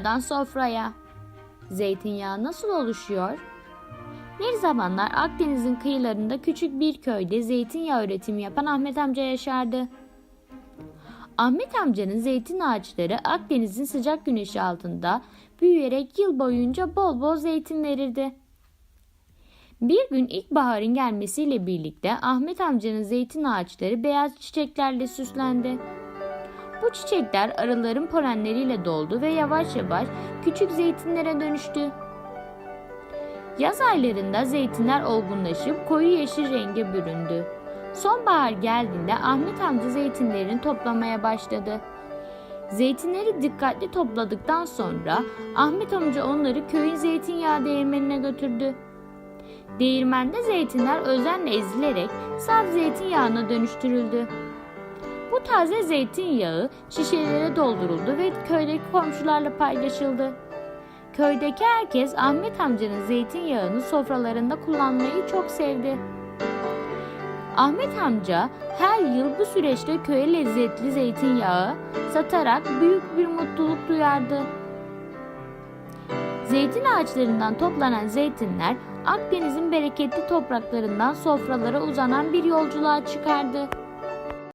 Tarladan sofraya. Zeytinyağı nasıl oluşuyor? Bir zamanlar Akdeniz'in kıyılarında küçük bir köyde zeytinyağı üretimi yapan Ahmet amca yaşardı. Ahmet amcanın zeytin ağaçları Akdeniz'in sıcak güneşi altında büyüyerek yıl boyunca bol bol zeytin verirdi. Bir gün ilkbaharın gelmesiyle birlikte Ahmet amcanın zeytin ağaçları beyaz çiçeklerle süslendi. Bu çiçekler arıların polenleriyle doldu ve yavaş yavaş küçük zeytinlere dönüştü. Yaz aylarında zeytinler olgunlaşıp koyu yeşil renge büründü. Sonbahar geldiğinde Ahmet amca zeytinlerini toplamaya başladı. Zeytinleri dikkatli topladıktan sonra Ahmet amca onları köyün zeytinyağı değirmenine götürdü. Değirmende zeytinler özenle ezilerek saf zeytinyağına dönüştürüldü. Bu taze zeytinyağı şişelere dolduruldu ve köydeki komşularla paylaşıldı. Köydeki herkes Ahmet amcanın zeytinyağını sofralarında kullanmayı çok sevdi. Ahmet amca her yıl bu süreçte köye lezzetli zeytinyağı satarak büyük bir mutluluk duyardı. Zeytin ağaçlarından toplanan zeytinler Akdeniz'in bereketli topraklarından sofralara uzanan bir yolculuğa çıkardı.